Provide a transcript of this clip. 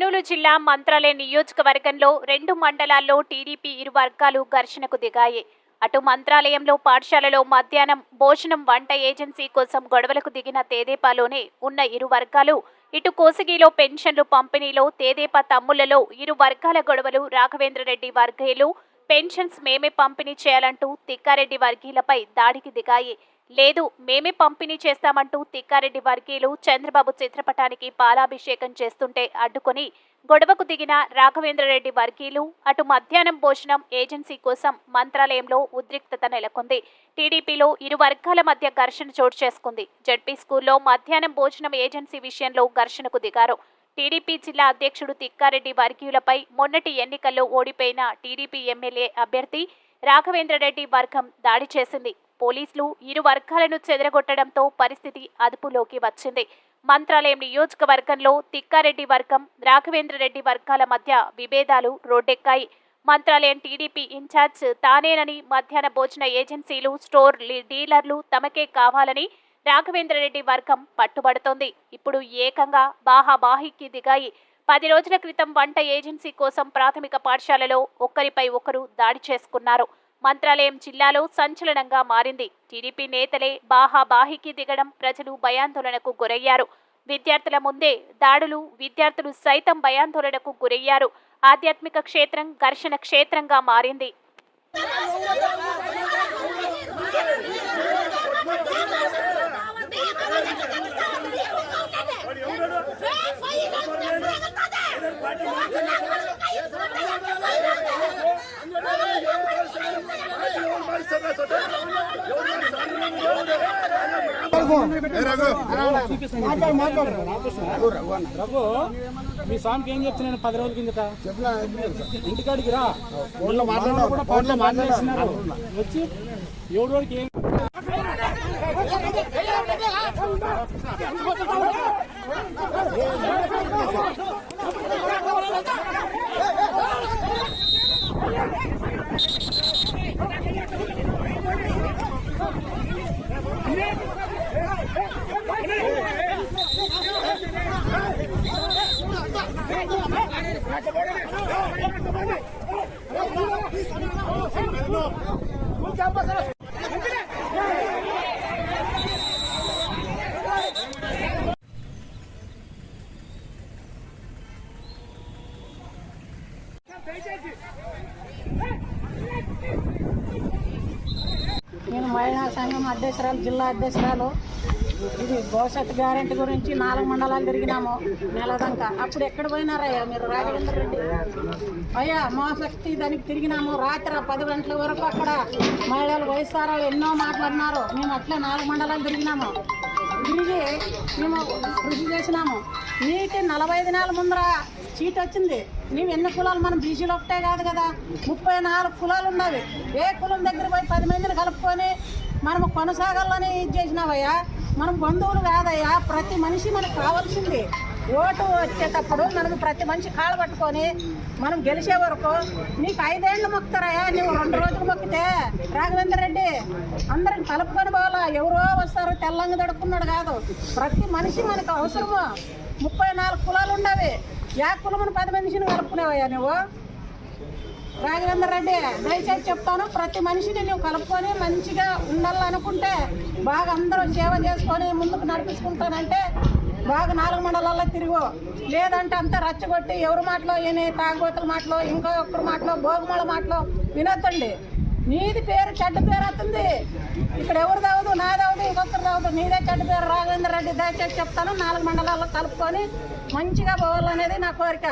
కర్నూలు జిల్లా మంత్రాలయ నియోజకవర్గంలో రెండు మండలాల్లో టీడీపీ ఇరు వర్గాలు ఘర్షణకు దిగాయి. అటు మంత్రాలయంలో పాఠశాలలో మధ్యాహ్నం భోజనం వంట ఏజెన్సీ కోసం గొడవలకు దిగిన తేదేపాలోనే ఉన్న ఇరు వర్గాలు ఇటు కోసగిలో పెన్షన్లు పంపిణీలో తేదేపా తమ్ముళ్ళలో ఇరు వర్గాల గొడవలు రాఘవేంద్రరెడ్డి వర్గీయులు పెన్షన్స్ మేమే పంపిణీ చేయాలంటూ తిక్కారెడ్డి వర్గీయులపై దాడికి దిగాయి. లేదు మేమే పంపిణీ చేస్తామంటూ తిక్కారెడ్డి వర్గీయులు చంద్రబాబు చిత్రపటానికి పాలాభిషేకం చేస్తుంటే అడ్డుకొని గొడవకు దిగిన రాఘవేంద్రరెడ్డి వర్గీయులు అటు మధ్యాహ్నం భోజనం ఏజెన్సీ కోసం మంత్రాలయంలో ఉద్రిక్తత నెలకొంది. టీడీపీలో ఇరు వర్గాల మధ్య ఘర్షణ చోటు చేసుకుంది. జడ్పీ స్కూల్లో మధ్యాహ్నం భోజనం ఏజెన్సీ విషయంలో ఘర్షణకు దిగారు. టీడీపీ జిల్లా అధ్యక్షుడు తిక్కారెడ్డి వర్గీయులపై మొన్నటి ఎన్నికల్లో ఓడిపోయిన టీడీపీ ఎమ్మెల్యే అభ్యర్థి రాఘవేంద్రరెడ్డి వర్గం దాడి చేసింది. పోలీసులు ఇరు వర్గాలను చెదరగొట్టడంతో పరిస్థితి అదుపులోకి వచ్చింది. మంత్రాలయం నియోజకవర్గంలో తిక్కారెడ్డి వర్గం రాఘవేంద్రరెడ్డి వర్గాల మధ్య విభేదాలు రోడ్డెక్కాయి. మంత్రాలయం టీడీపీ ఇన్ఛార్జ్ తానేనని మధ్యాహ్న భోజన ఏజెన్సీలు స్టోర్ లీ- డీలర్లు తమకే కావాలని రాఘవేంద్రరెడ్డి వర్గం పట్టుబడుతోంది. ఇప్పుడు ఏకంగా బాహాబాహికి దిగాయి. పది రోజుల క్రితం వంట ఏజెన్సీ కోసం ప్రాథమిక పాఠశాలలో ఒకరిపై ఒకరు దాడి చేసుకున్నారు. మంత్రాలయం జిల్లాలో సంచలనంగా మారింది. టీడీపీ నేతలే బాహాబాహికి దిగడం ప్రజలు భయాందోళనకు గురయ్యారు. విద్యార్థుల ముందే దాడులు విద్యార్థులు సైతం భయాందోళనకు గురయ్యారు. ఆధ్యాత్మిక క్షేత్రం ఘర్షణ క్షేత్రంగా మారింది. రఘు మీ స్వామికి ఏం చెప్తున్నాను పది రోజుల కిందట ఇంటికాడికి రా ఫోన్లో మాట్లాడు, మనోళ్ళు కూడా ఫోన్లో పది మాట్లాడు. చేస్తున్నారు. వచ్చి ఏడు రోజులకి ఏం నేను మహిళా సంఘం అధ్యక్షురాలు జిల్లా అధ్యక్షురాలు. ఇది భవిష్యత్ గ్యారెంటీ గురించి నాలుగు మండలాలు తిరిగినాము నెలదంక అప్పుడు ఎక్కడ పోయినారయ్యా మీరు? రాఘవేంద్ర రెడ్డి? అయ్యా మా శక్తి దానికి తిరిగినాము. రాత్రి పది గంటల వరకు అక్కడ మహిళలు వయసారా ఎన్నో మాట్లాడినారు. మేము అట్లా నాలుగు మండలాలు తిరిగినాము. తిరిగి మేము కృషి చేసినాము. నీటి నలభై దినాల ముందర చీట్ వచ్చింది. నీవు ఎన్ని కులాలు? మనం బీసీలు ఒకటే కాదు కదా. ముప్పై నాలుగు కులాలు ఉన్నవి. ఏ కులం దగ్గర పోయి పది మందిని కలుపుకొని మనము కొనసాగాలని ఇది చేసినావయ్యా. మనం బంధువులు కాదయ్యా. ప్రతి మనిషి మనకు కావాల్సింది ఓటు వచ్చేటప్పుడు మనకు ప్రతి మనిషి కాళ్ళు పట్టుకొని మనం గెలిచే వరకు నీకు ఐదేళ్ళు మొక్కుతారయ్యా నువ్వు రెండు రోజులు మొక్కితే రాఘవేంద్ర రెడ్డి అందరిని కలుపుకొని పోవాలా? ఎవరో వస్తారు. తెల్లంగా దడుకున్నాడు కాదు. ప్రతి మనిషి మనకు అవసరము. ముప్పై నాలుగు కులాలు ఉండవి. యా కులమును పది మనిషిని కలుపుకునేవయ్యా నువ్వు? రాఘవేంద్ర రెడ్డి దయచేసి చెప్తాను ప్రతి మనిషిని నువ్వు కలుపుకొని మంచిగా ఉండాలనుకుంటే బాగా అందరూ సేవ చేసుకొని ముందుకు నడిపించుకుంటానంటే బాగా నాలుగు మండలాల్లో తిరుగు. లేదంటే అంతా రచ్చగొట్టి ఎవరి మాటలో ఈయన తాగుబోతుల మాటలో ఇంకో ఒక్కరి మాటలో భోగమాల మాటలో వినొద్దండి. నీది పేరు చెడ్డ పేరు వస్తుంది ఇక్కడ ఎవరు దావదు నా దావదు ఇంకొకరు దావదు నీదే చెడ్డ పేరు. రాఘవేంద్ర రెడ్డి దయచేసి చెప్తాను నాలుగు మండలాల్లో కలుపుకొని మంచిగా పోవాలనేది నా కోరిక.